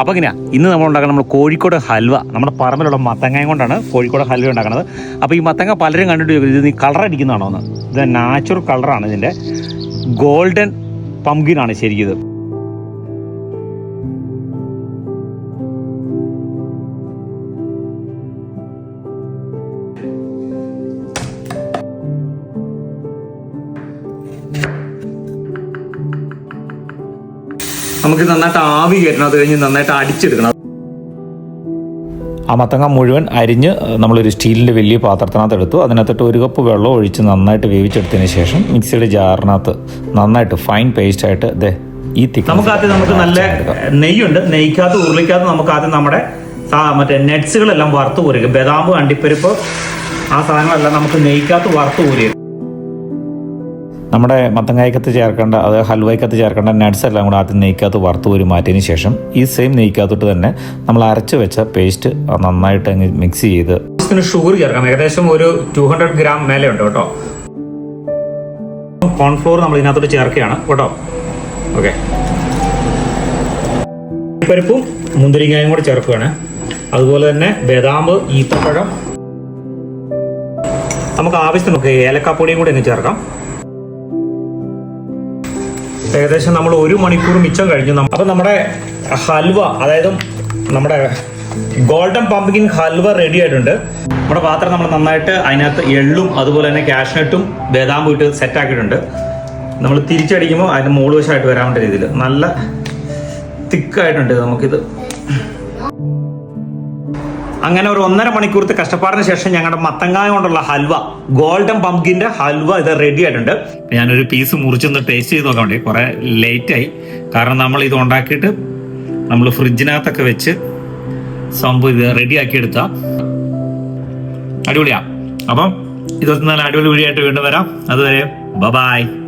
അപ്പോൾ ഇങ്ങനെയാ ഇന്ന് നമ്മൾ ഉണ്ടാക്കുന്നത് നമ്മൾ കോഴിക്കോട് ഹൽവ നമ്മുടെ പറമ്പിലുള്ള മത്തങ്ങയും കൊണ്ടാണ് കോഴിക്കോട് ഹൽവ ഉണ്ടാക്കുന്നത്. അപ്പോൾ ഈ മത്തങ്ങ പലരും കണ്ടിട്ട് ഇത് നീ കളർ അടിക്കുന്നതാണോ എന്ന്? ഇത് നാച്ചുറൽ കളറാണ് ഇതിന്റെ ഗോൾഡൻ പംകിനാണ് ശരിക്കും ഇത്. നമുക്ക് നന്നായിട്ട് ആവി കയറ്റണം. അത് കഴിഞ്ഞ് നന്നായിട്ട് അടിച്ചെടുക്കണം. ആ മത്തങ്ങ മുഴുവൻ അരിഞ്ഞ് നമ്മളൊരു സ്റ്റീലിന്റെ വലിയ പാത്രത്തിനകത്ത് എടുത്തു. അതിനകത്തിട്ട് ഒരു കപ്പ് വെള്ളം ഒഴിച്ച് നന്നായിട്ട് വേവിച്ചെടുത്തതിന് ശേഷം മിക്സിയുടെ ജാറിനകത്ത് നന്നായിട്ട് ഫൈൻ പേസ്റ്റ് ആയിട്ട് ദേ ഈ നമുക്കാദ്യം നമുക്ക് ആദ്യം നമുക്ക് നല്ല നെയ്യുണ്ട്. നെയ്ക്കകത്ത് ഉരുളിക്കകത്ത് നമുക്ക് ആദ്യം നമ്മുടെ മറ്റേ നെറ്റ്സുകളെല്ലാം വറുത്ത് കോരുക ബദാം അണ്ടിപ്പരിപ്പ് ആ സാധനങ്ങളെല്ലാം നമുക്ക് നെയ്ക്കകത്ത് വറുത്ത് കോരുക നമ്മുടെ മത്തങ്ങായ്ക്കത്ത് ചേർക്കേണ്ട അത് ഹൽവയ്ക്കത്ത് ചേർക്കേണ്ട നട്ട്സ് എല്ലാം കൂടെ ആദ്യം നെയ്ക്കകത്ത് വറുത്ത് ഒരു മാറ്റിയതിന് ശേഷം ഈ സെയിം നെയ്ക്കകത്തോട്ട് തന്നെ നമ്മൾ അരച്ച് വെച്ച പേസ്റ്റ് നന്നായിട്ട് അങ്ങ് മിക്സ് ചെയ്ത്. ഷുഗർ ചേർക്കണം. ഏകദേശം ഒരു ടു ഹൺഡ്രഡ് ഗ്രാം മേലെ ഉണ്ട് കേട്ടോ. കോൺഫ്ലോർ നമ്മൾ ഇതിനകത്തോട്ട് ചേർക്കുകയാണ് കേട്ടോ. ഓക്കെ പരിപ്പും മുന്തിരിങ്ങയും കൂടെ ചേർക്കുകയാണ്. അതുപോലെ തന്നെ ബദാമ്പ് ഈത്തപ്പഴം. നമുക്ക് ആവശ്യത്തിന് ഏലക്കാപ്പൊടിയും കൂടി അങ്ങ് ചേർക്കാം. ഏകദേശം നമ്മൾ ഒരു മണിക്കൂർ മിച്ചം കഴിഞ്ഞു. അപ്പം നമ്മുടെ ഹൽവ അതായത് നമ്മുടെ ഗോൾഡൻ പമ്പിക്കിൻ ഹൽവ റെഡി ആയിട്ടുണ്ട്. നമ്മുടെ പാത്രം നമ്മൾ നന്നായിട്ട് അതിനകത്ത് എള്ളും അതുപോലെ തന്നെ കാഷ്നട്ടും ബദാമും ഇട്ട് സെറ്റ് ആക്കിയിട്ടുണ്ട്. നമ്മൾ തിരിച്ചടിക്കുമ്പോൾ അതിന്റെ മുകൾ വശമായിട്ട് വരാൻ വേണ്ട രീതിയിൽ നല്ല തിക്കായിട്ടുണ്ട് നമുക്കിത്. അങ്ങനെ ഒരു ഒന്നര മണിക്കൂർത്ത് കഷ്ടപ്പാടിന് ശേഷം ഞങ്ങളുടെ മത്തങ്ങായ കൊണ്ടുള്ള ഹൽവ ഗോൾഡൻ പംകിന്റെ ഹൽവ ഇത് റെഡി ആയിട്ടുണ്ട്. ഞാനൊരു പീസ് മുറിച്ചൊന്ന് ടേസ്റ്റ് ചെയ്ത് നോക്കാൻ വേണ്ടി കുറെ ലേറ്റ് ആയി. കാരണം നമ്മൾ ഇത് ഉണ്ടാക്കിയിട്ട് നമ്മൾ ഫ്രിഡ്ജിനകത്തൊക്കെ വെച്ച് സംഭവം ഇത് റെഡി ആക്കി എടുത്ത. അടിപൊളിയാ. അപ്പം ഇതൊക്കെ നല്ല അടിപൊളി വീഡിയോ ആയിട്ട് വീണ്ടും വരാം. അതുവരെ ബബായ് ബായ്